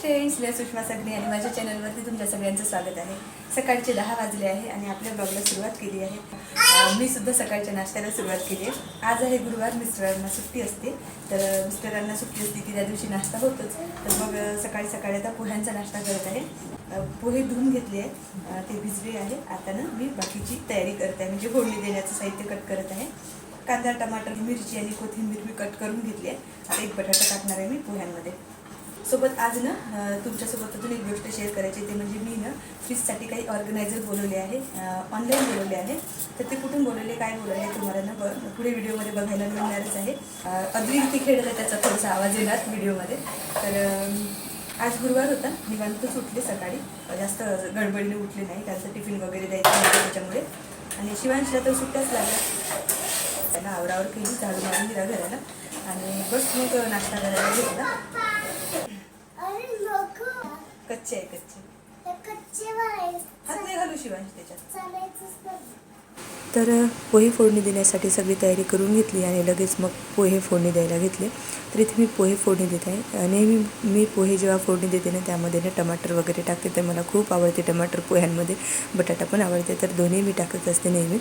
Friends मी सुषमा सगळे आणि माझ्या चॅनलवरती तुमच्या सगळ्यांचं स्वागत आहे. सकाळचे दहा वाजले आहे आणि आपल्या ब्लॉगला सुरुवात केली आहे. मी सुद्धा सकाळच्या नाश्त्याला सुरुवात केली आहे. आज आहे गुरुवार मिस्टरांना सुट्टी असते. तर मिस्टरांना सुट्टी असते की त्या दिवशी नाश्ता होतोच. तर मग सकाळी सकाळी आता पोह्यांचा नाश्ता करत आहे. पोहे धुवून घेतले आहे ते भिजले आहे. आता ना मी बाकीची तयारी करते आहे. म्हणजे फोडणी देण्याचं साहित्य कट करत आहे. कांदा टमाटर मिरची आणि कोथिंबीर मी कट करून घेतली आहे. आता एक बटाटा टाकणार आहे मी पोह्यांमध्ये. सोबत आज ना तुमच्यासोबत अजून एक गोष्ट शेअर करायची ते म्हणजे मी ना फ्रीजसाठी काही ऑर्गनायझर बोलवले आहे ऑनलाईन बोलवले आहे. तर ते कुठून बोलवले काय बोलवले तुम्हाला ना ब- पुढे व्हिडिओमध्ये बघायला मिळणारच आहे. अगदी खेळलं त्याचा थोडासा आवाज येणार व्हिडिओमध्ये तर आज गुरुवार होता निवांत सुटले सकाळी. जास्त गडबडीने उठले नाही त्यांचं टिफिन वगैरे द्यायचं त्याच्यामुळे. आणि शिवांशला तर सुट्ट्याच लागल्या. त्यांना आवरावर केली झाडू मारून दिला घराला. आणि बस मग नाश्ता करायला घेतला कच्चे आहे कच्चे. कच्चे हात नाही घालू शिवांश त्याच्यात. चालायचंच नाही. तर पोहे फोडणी देण्यासाठी सगळी तयारी करून घेतली आणि लगेच मग पोहे फोडणी द्यायला घेतले. तर इथे मी पोहे फोडणी देत आहे. नेहमी मी पोहे जेव्हा फोडणी देते ना त्यामध्ये ना टमाटर वगैरे टाकते. तर मला खूप आवडते टमाटर पोह्यांमध्ये. बटाटा पण आवडते. तर दोन्ही मी टाकत असते नेहमी.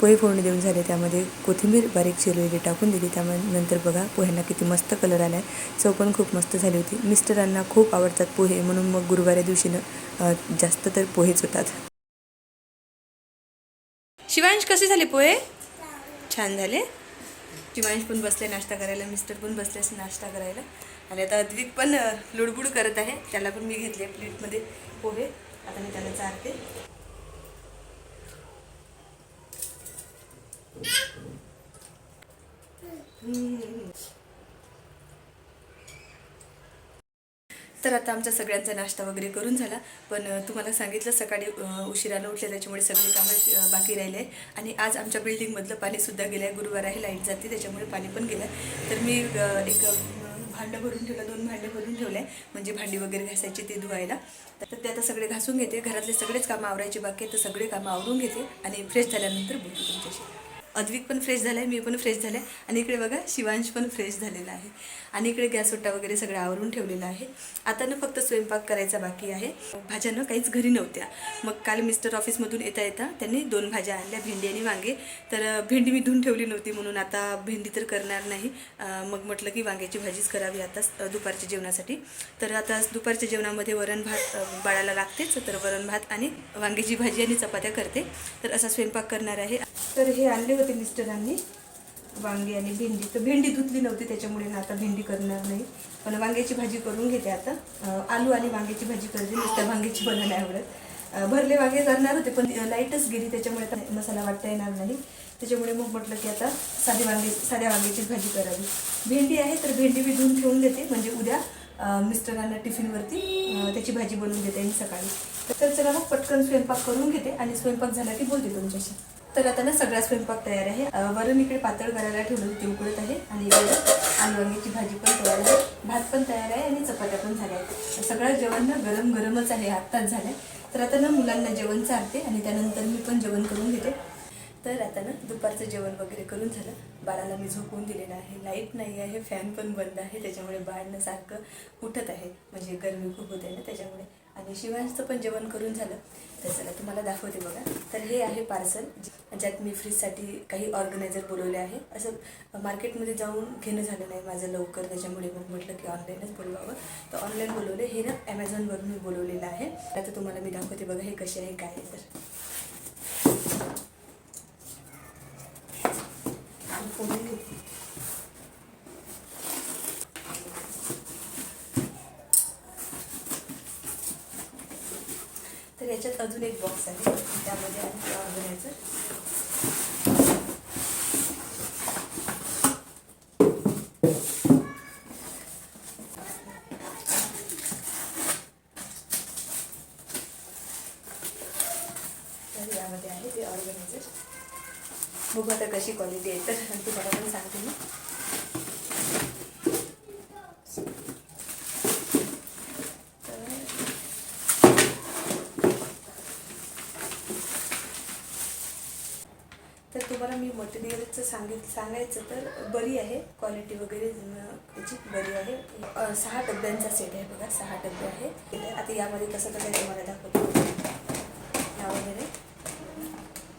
पोहे फोडणी देऊन झाले. त्यामध्ये कोथिंबीर बारीक चिरलेली टाकून दिली. त्यामुळे नंतर बघा पोह्यांना किती मस्त कलर आला आहे चव पण खूप मस्त झाली होती. मिस्टरांना खूप आवडतात पोहे. म्हणून मग गुरुवारी दिवशी ना जास्त तर पोहेच होतात शिवांश कसे झाले पोहे? छान झाले. शिवांश पण बसले नाश्ता करायला मिस्टर पण बसले असं नाश्ता करायला. आणि आता अद्विक पण लुडबुड करत आहे. त्याला पण मी घेतले प्लेटमध्ये पोहे. आता मी त्याला चारते. तर आता आमचा सगळ्यांचा नाश्ता वगैरे करून झाला. पण तुम्हाला सांगितलं सकाळी अ, उशिरानं उठले त्याच्यामुळे सगळे कामं बाकी राहिले. आहे आणि आज आमच्या बिल्डिंगमधलं पाणीसुद्धा गेलं आहे गुरुवार आहे लाइट जाते त्याच्यामुळे पाणी पण गेलं आहे तर मी एक भांडं भरून ठेवलं दोन भांडे भरून ठेवले आहे म्हणजे भांडी वगैरे घासायची ते धुवायला. तर ते आता सगळे घासून घेते. घरातले सगळेच कामं आवरायचे बाकी आहेत तर सगळे कामं आवरून घेते. आणि फ्रेश झाल्यानंतर बोलतो तुमच्याशी. अद्विक पण फ्रेश झाला आहे मी पण फ्रेश झाले आणि इकडे बघा शिवांश पण फ्रेश झालेला आहे. आणि इकडे गॅस ओटा वगैरे सगळं आवरून ठेवलेला आहे. आता ना फक्त स्वयंपाक करायचा बाकी आहे. भाज्या ना काहीच घरी नव्हत्या. मग काल मिस्टर ऑफिसमधून येता येता त्यांनी दोन भाज्या आणल्या भेंडी आणि वांगे. तर भेंडी मी धुवून ठेवली नव्हती म्हणून आता भेंडी तर करणार नाही. मग म्हटलं की वांग्याची भाजीच करावी आता दुपारच्या जेवणासाठी. तर आता दुपारच्या जेवणामध्ये वरण भात बाळाला लागतेच. तर वरण भात आणि वांग्याची भाजी आणि चपात्या करते. तर असा स्वयंपाक करणार आहे. तर हे आणले होते मिस्टरांनी वांगी आणि भेंडी तर भेंडी धुतली नव्हती त्याच्यामुळे ना आता भेंडी करणार नाही. पण वांग्याची भाजी करून घेते आता. आलू आणि वांग्याची भाजी करते नुसत्या वांग्याची बनवणं नाही आवडत. भरले वांगे करणार होते पण लाईटच गेली त्याच्यामुळे आता मसाला वाटता येणार नाही. त्याच्यामुळे मग म्हटलं की आता साधी वांगे साध्या वांग्याचीच भाजी करावी. भेंडी आहे तर भेंडी मी धुवून ठेवून देते. म्हणजे उद्या मिस्टरांना टिफिनवरती त्याची भाजी बनवून देते मी सकाळी. तर चला मग पटकन स्वयंपाक करून घेते आणि स्वयंपाक झाला की बोलते तुमच्याशी. तर आता ना सगळा स्वयंपाक तयार आहे. वरून वरण इकडे पातळ करायला ठेवलं होती उकळत आहे. आणि इकडे आलू वांग्याची भाजी पण तयार आहे. भात पण तयार आहे आणि चपात्या पण झाल्या आहेत. सगळं जेवण ना गरम गरमच आहे आत्ताच झालं. तर आता ना मुलांना जेवण चारते आणि त्यानंतर मी पण जेवण करून घेते. तर आता ना दुपारचं जेवण वगैरे करून झालं. बाळाला मी झोपून दिलेलं आहे. लाइट नाही आहे फॅन पण बंद आहे. त्याच्यामुळे बाळनं सारखं उठत आहे. म्हणजे गरमी खूप होते ना त्याच्यामुळे. आणि शिवांशचं पण जेवण करून झालं. तर चला तुम्हाला दाखवते बघा. तर हे आहे पार्सल ज्यात मी फ्रीजसाठी काही ऑर्गनायझर बोलवले आहे. असं मार्केटमध्ये जाऊन घेणं झालं नाही माझं लवकर. त्याच्यामुळे मग म्हटलं की ऑनलाईनच बोलवावं. तर ऑनलाईन बोलवले. हे ना ॲमेझॉनवरून मी बोलवलेलं आहे. आता तुम्हाला मी दाखवते बघा हे कसे आहे काय आहे तर फोडून घेते तर याच्यात अजून एक बॉक्स आहे. त्यामध्ये आहे ऑर्गनायझर तर यामध्ये आहे ते ऑर्गनायझर बघू आता कशी क्वालिटी आहे. तर तुम्हाला पण सांगते मी तर तुम्हाला मी मटेरियलचं सांगित सांगायचं तर बरी आहे. क्वालिटी वगैरे अं, बरी आहे. सहा डब्यांचा सेट आहे बघा सहा डबे आहे आता यामध्ये कसं कसं तुम्हाला दाखवतो. वगैरे.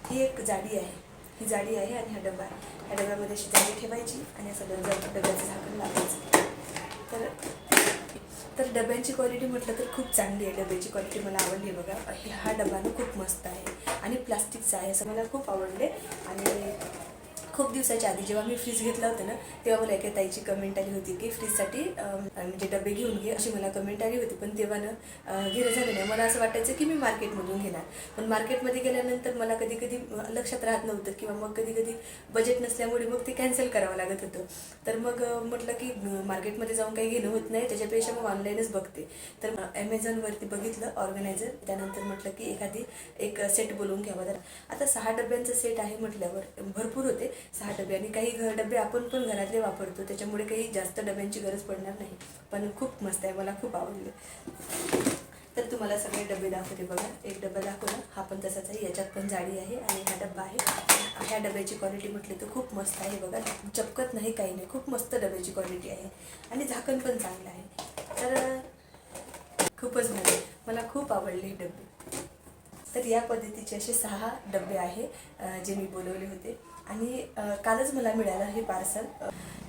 ही एक जाडी आहे. ही जाडी आहे आणि हा डबा आहे. ह्या डब्यामध्ये अशी जाडी ठेवायची आणि असं डब्या डब्याचं झाकण लावायचं. तर तर डब्यांची क्वालिटी म्हटलं तर खूप चांगली आहे. डब्याची क्वालिटी मला आवडली आहे बघा. हा डबा ना खूप मस्त आहे. आणि प्लास्टिकचा आहे असं मला खूप आवडले. आणि खूप दिवसाच्या आधी जेव्हा मी फ्रीज घेतला होता ना तेव्हा मला एका ताईची कमेंट आली होती की फ्रीजसाठी म्हणजे डबे घेऊन घे अशी मला कमेंट आली होती. पण तेव्हा ना घेणं झालं नाही. मला असं वाटायचं की मी मार्केटमधून घेणार. पण मार्केटमध्ये गेल्यानंतर मला कधी कधी लक्षात राहत नव्हतं किंवा मग कधी कधी बजेट नसल्यामुळे मग ते कॅन्सल करावं लागत होतं. तर मग म्हटलं की मार्केटमध्ये जाऊन काही घेणं होत नाही. त्याच्यापेक्षा मग ऑनलाईनच बघते. तर ॲमेझॉनवरती बघितलं ऑर्गनायझर त्यानंतर म्हटलं की एखादी एक सेट बोलवून घ्यावा. तर आता सहा डब्यांचा सेट आहे म्हटल्यावर भरपूर होते. सहा डबे आणि काही घर डबे आपण पण घरातले वापरतो त्याच्यामुळे काही जास्त डब्यांची गरज पडणार नाही. पण खूप मस्त आहे मला खूप आवडले. तर तुम्हाला सगळे डबे दाखवते बघा. एक डबा दाखवला. हा पण तसाच आहे. याच्यात पण जाडी आहे आणि हा डबा आहे. ह्या डब्याची क्वालिटी म्हटली तर खूप मस्त आहे बघा. चपकत नाही काही नाही. खूप मस्त डब्याची क्वालिटी आहे. आणि झाकण पण चांगलं आहे. तर खूपच भारी. मला खूप आवडले हे डबे. तर या पद्धतीचे असे सहा डबे आहे जे मी बोलवले होते. आणि कालच मला मिळालं हे पार्सल.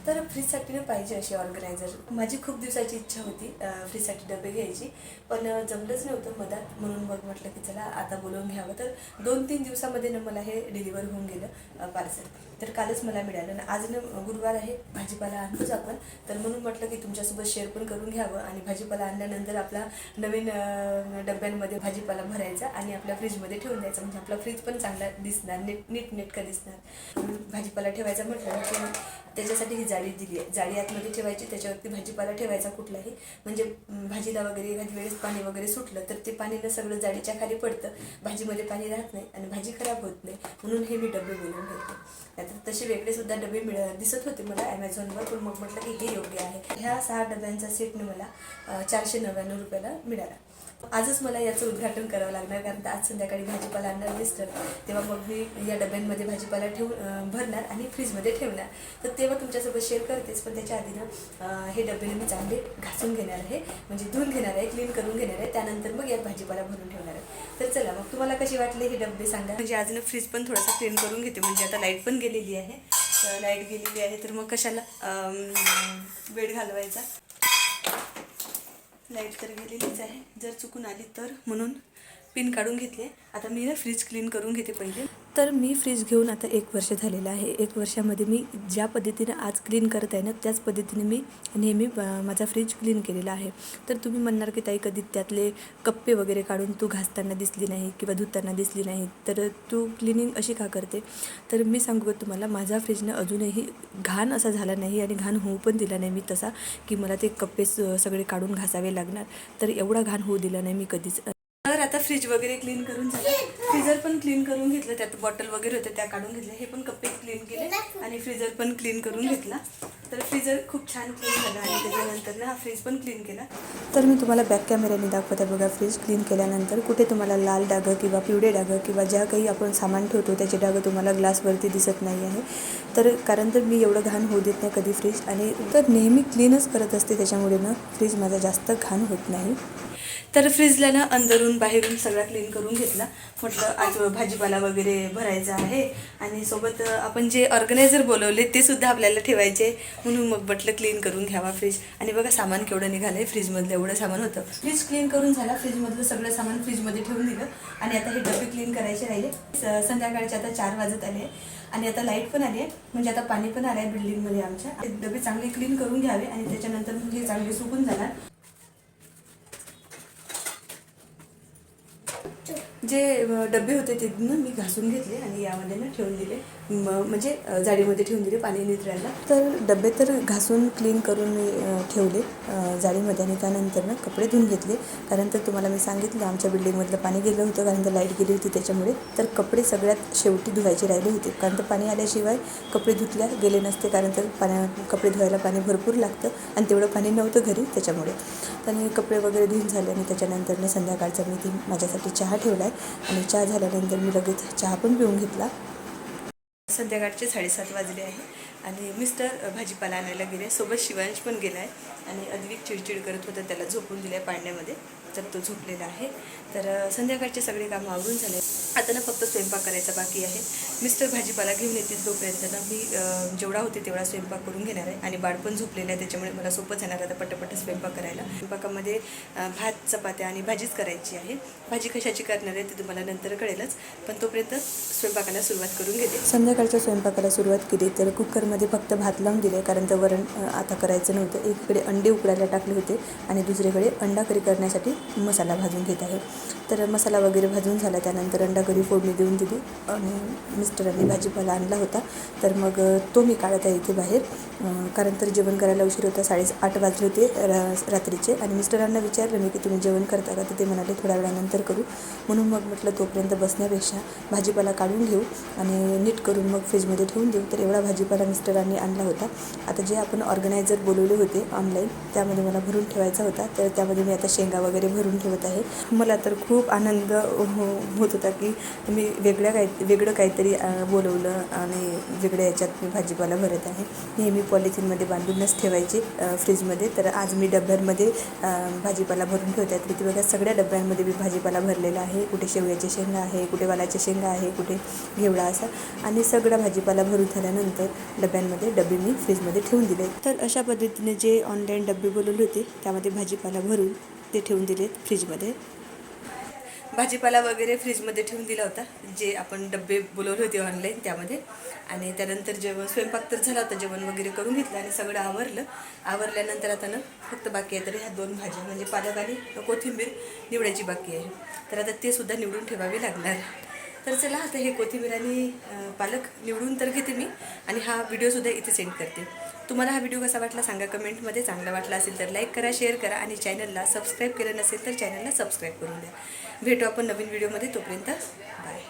तर फ्रीजसाठी ना पाहिजे अशी ऑर्गनायझर. माझी खूप दिवसाची इच्छा होती फ्रीजसाठी डबे घ्यायची. पण जमलंच नव्हतं मधात. म्हणून मग म्हटलं की चला आता बोलवून घ्यावं. तर दोन तीन दिवसामध्ये ना मला हे डिलिव्हर होऊन गेलं पार्सल तर कालच मला मिळालं. ना आज ना गुरुवार आहे भाजीपाला आणतोच आपण. तर म्हणून म्हटलं की तुमच्यासोबत शेअर पण करून घ्यावं. आणि भाजीपाला आणल्यानंतर आपला नवीन डब्यांमध्ये भाजीपाला भरायचा आणि आपल्या फ्रीजमध्ये ठेवून द्यायचा. म्हणजे आपला फ्रीज पण चांगला दिसणार नीट नीट नेटका दिसणार. भाजीपाला ठेवायचा म्हटलं की त्याच्यासाठी जाळी दिली आहे. जाळी आतमध्ये ठेवायची त्याच्यावरती भाजीपाला ठेवायचा कुठलाही. म्हणजे भाजीला वगैरे एखादी वेळेस पाणी वगैरे सुटलं तर ते पाणी ना सगळं जाळीच्या खाली पडतं. भाजीमध्ये पाणी राहत नाही आणि भाजी खराब होत नाही. म्हणून हे मी डबे बोलून घेते. नाहीतर तसे वेगळेसुद्धा डबे मिळ दिसत होते मला ॲमेझॉनवर पण मग म्हटलं की हे योग्य आहे. ह्या सहा डब्यांचा सेटने मला चारशे नव्याण्णव रुपयाला मिळाला. आजच मला याचं उद्घाटन करावं लागणार कारण तर आज संध्याकाळी भाजीपाला आणणार मिस्टर तेव्हा मग मी या डब्यांमध्ये भाजीपाला ठेवून भरणार आणि फ्रीजमध्ये ठेवणार. तर तेव्हा तुमच्यासोबत शेअर करतेच पण त्याच्या आधी ना हे डबे मी चांगले घासून घेणार आहे. म्हणजे धुवून घेणार आहे क्लीन करून घेणार आहे. त्यानंतर मग यात भाजीपाला भरून ठेवणार आहे. तर चला मग तुम्हाला कशी वाटले हे डबे सांगा. म्हणजे आज ना फ्रीज पण थोडासा क्लीन करून घेते. म्हणजे आता लाइट पण गेलेली आहे. लाइट गेलेली आहे तर मग कशाला वेळ घालवायचा? लाइट तर गेलेलीच आहे. जर चुकून आली तर म्हणून पिन काढून घेतले. आता मी ना फ्रीज क्लीन करून घेते पहिले. तर मी फ्रीज घेऊन आता एक वर्ष झालेलं आहे. एक वर्षामध्ये मी ज्या पद्धतीनं आज क्लीन करत आहे ना त्याच पद्धतीने मी नेहमी माझा फ्रीज क्लीन केलेला आहे. तर तुम्ही म्हणणार की ताई कधी त्यातले कप्पे वगैरे काढून तू घासताना दिसली नाही किंवा धुताना दिसली नाही तर तू क्लिनिंग अशी का करते? तर मी सांगू का तुम्हाला माझा फ्रीजनं अजूनही घाण असा झाला नाही आणि घाण होऊ पण दिला नाही मी तसा की मला ते कप्पे स- सगळे काढून घासावे लागणार. तर एवढा घाण होऊ दिला नाही मी कधीच. तर आता फ्रीज वगैरे क्लीन करून झालं. फ्रीजर पण क्लीन करून घेतलं त्यात बॉटल वगैरे होते त्या काढून घेतल्या. हे पण कप्पे क्लीन केले आणि फ्रीजर पण क्लीन करून घेतला. तर फ्रीजर खूप छान क्लीन झालं आणि त्याच्यानंतर ना हा फ्रीज पण क्लीन केला. तर मी तुम्हाला बॅक कॅमेऱ्याने दाखवते बघा फ्रीज क्लीन केल्यानंतर कुठे तुम्हाला लाल डागं किंवा पिवळे डागं किंवा ज्या काही आपण सामान ठेवतो त्याचे डागं तुम्हाला ग्लासवरती दिसत नाही आहे. तर कारण तर मी एवढं घाण होऊ देत नाही कधी फ्रीज आणि तर नेहमी क्लीनच करत असते त्याच्यामुळे ना फ्रीज माझा जास्त घाण होत नाही. तर फ्रीजला ना अंदरून बाहेरून सगळा क्लीन करून घेतला. म्हटलं आज भाजीपाला वगैरे भरायचा आहे. आणि सोबत आपण जे ऑर्गनायझर बोलवले ते सुद्धा आपल्याला ठेवायचे. म्हणून मग बटलं क्लीन करून घ्यावा फ्रीज आणि बघा सामान केवढं निघालं आहे फ्रीजमधलं एवढं सामान होतं. फ्रीज क्लीन करून झाला. फ्रीजमधलं सगळं सामान फ्रीजमध्ये ठेवून दिलं. आणि आता हे डबे क्लीन करायचे राहिले. संध्याकाळचे आता चार वाजत आले. आणि आता लाइट पण आली आहे. म्हणजे आता पाणी पण आलं आहे बिल्डिंगमध्ये आमच्या. डबे चांगले क्लीन करून घ्यावे. आणि त्याच्यानंतर मग हे चांगले सुकून जाणार. जे डबे होते ते ना मी घासून घेतले आणि यामध्ये ना ठेवून दिले. म्हणजे जाळीमध्ये ठेवून दिले पाणी नितरायला तर डबे तर घासून क्लीन करून मी ठेवले जाळीमध्ये आणि त्यानंतर ना कपडे धुवून घेतले. कारण तर तुम्हाला मी सांगितलं आमच्या बिल्डिंगमधलं पाणी गेलं होतं कारण तर लाइट गेली होती त्याच्यामुळे. तर कपडे सगळ्यात शेवटी धुवायचे राहिले होते. कारण तर पाणी आल्याशिवाय कपडे धुतल्या गेले नसते कारण तर पाण्या कपडे धुवायला पाणी भरपूर लागतं आणि तेवढं पाणी नव्हतं घरी त्याच्यामुळे. आणि कपडे वगैरे धुवून झाले आणि त्याच्यानंतर संध्याकाळचा मी ती माझ्यासाठी चहा ठेवला आहे आणि चहा झाल्यानंतर मी लगेच चहा पण पिऊन घेतला. संध्याकाळचे साडेसात वाजले आहे. आणि मिस्टर भाजीपाला आणायला गेले. सोबत शिवांश पण गेला आहे आणि अद्विक चिडचिड करत होता त्याला झोपून दिलं आहे पाळण्यामध्ये. तर तो झोपलेला आहे. तर संध्याकाळचे सगळे कामं आवरून झाले. आता ना फक्त स्वयंपाक करायचा बाकी आहे. मिस्टर भाजीपाला घेऊन येतील तोपर्यंत ना मी जेवढा होते तेवढा स्वयंपाक करून घेणार आहे. आणि बाळ पण झोपलेलं आहे त्याच्यामुळे मला सोपं जाणार आता पटापट स्वयंपाक करायला. स्वयंपाकामध्ये भात चपात्या आणि भाजीच करायची आहे. भाजी कशाची करणार आहे ते तुम्हाला नंतर कळेलच. पण तोपर्यंत स्वयंपाकाला सुरुवात करून घेते. संध्याकाळच्या स्वयंपाकाला सुरुवात केली तर कुकरमध्ये फक्त भात लावून दिले कारण तर वरण आता करायचं नव्हतं. एकीकडे अंडे उकडायला टाकले होते आणि दुसरीकडे अंडा करी करण्यासाठी मसाला भाजून घेत आहे. तर मसाला वगैरे भाजून झाला त्यानंतर अंडा करी फोडणी देऊन दिली आणि मिस्टरांनी भाजीपाला आणला होता. तर मग तो मी काढत आहे इथे बाहेर. कारण तर जेवण करायला उशीर होता साडे आठ वाजले होते रा- रात्रीचे. आणि मिस्टरांना विचारलं मी की तुम्ही जेवण करता का? तर ते म्हणाले थोड्या वेळानंतर करू. म्हणून मग म्हटलं तोपर्यंत बसण्यापेक्षा भाजीपाला काढून घेऊ आणि नीट करून मग फ्रीजमध्ये ठेवून देऊ. तर एवढा भाजीपाला मिस्टरांनी आणला होता. आता जे आपण ऑर्गनायझर बोलवले होते ऑनलाईन त्यामध्ये मला भरून ठेवायचा होता. तर त्यामध्ये मी आता शेंगा वगैरे भरून ठेवत आहे. मला तर खूप आनंद हो- होत होता की मी वेगळ्या काही वेगळं काहीतरी बोलवलं आणि वेगळ्या याच्यात मी भाजीपाला भरत आहे. नेहमी पॉलिथिनमध्ये बांधूनच ठेवायची फ्रीजमध्ये. तर आज मी डब्यांमध्ये भाजीपाला भरून ठेवते. आहे तिथे बघा सगळ्या डब्यांमध्ये मी भाजीपाला भरलेला आहे. कुठे शेवयाच्या शेंगा आहे कुठे वालाच्या शेंगा आहे कुठे घेवडा असा. आणि सगळा भाजीपाला भरून झाल्यानंतर डब्यांमध्ये डबे मी फ्रीजमध्ये ठेवून दिले. तर अशा पद्धतीने जे ऑनलाईन डबे बोलवले होते त्यामध्ये भाजीपाला भरून ते ठेवून दिले फ्रीजमध्ये. भाजीपाला वगैरे फ्रीजमध्ये ठेवून दिला होता जे आपण डबे बोलवले होते ऑनलाईन त्यामध्ये. आणि त्यानंतर जेवण स्वयंपाक तर झाला होता जेवण वगैरे करून घेतलं आणि सगळं आवरलं. आवरल्यानंतर आता ना फक्त बाकी आहे तर ह्या दोन भाज्या म्हणजे पालक आणि कोथिंबीर निवडायची बाकी आहे. तर आता ते सुद्धा निवडून ठेवावी लागणार. तर चला आता हे कोथिंबीर आणि पालक निवडून तर घेते मी आणि हा व्हिडिओसुद्धा इथे सेंड करते. तुम्हाला हा व्हिडिओ कसा वाटला सांगा कमेंटमध्ये. चांगला वाटला असेल तर लाईक करा शेअर करा आणि चॅनलला सबस्क्राईब केलं नसेल तर चॅनलला सबस्क्राईब करून द्या. भेटू आपण नवीन व्हिडिओमध्ये. तोपर्यंत बाय.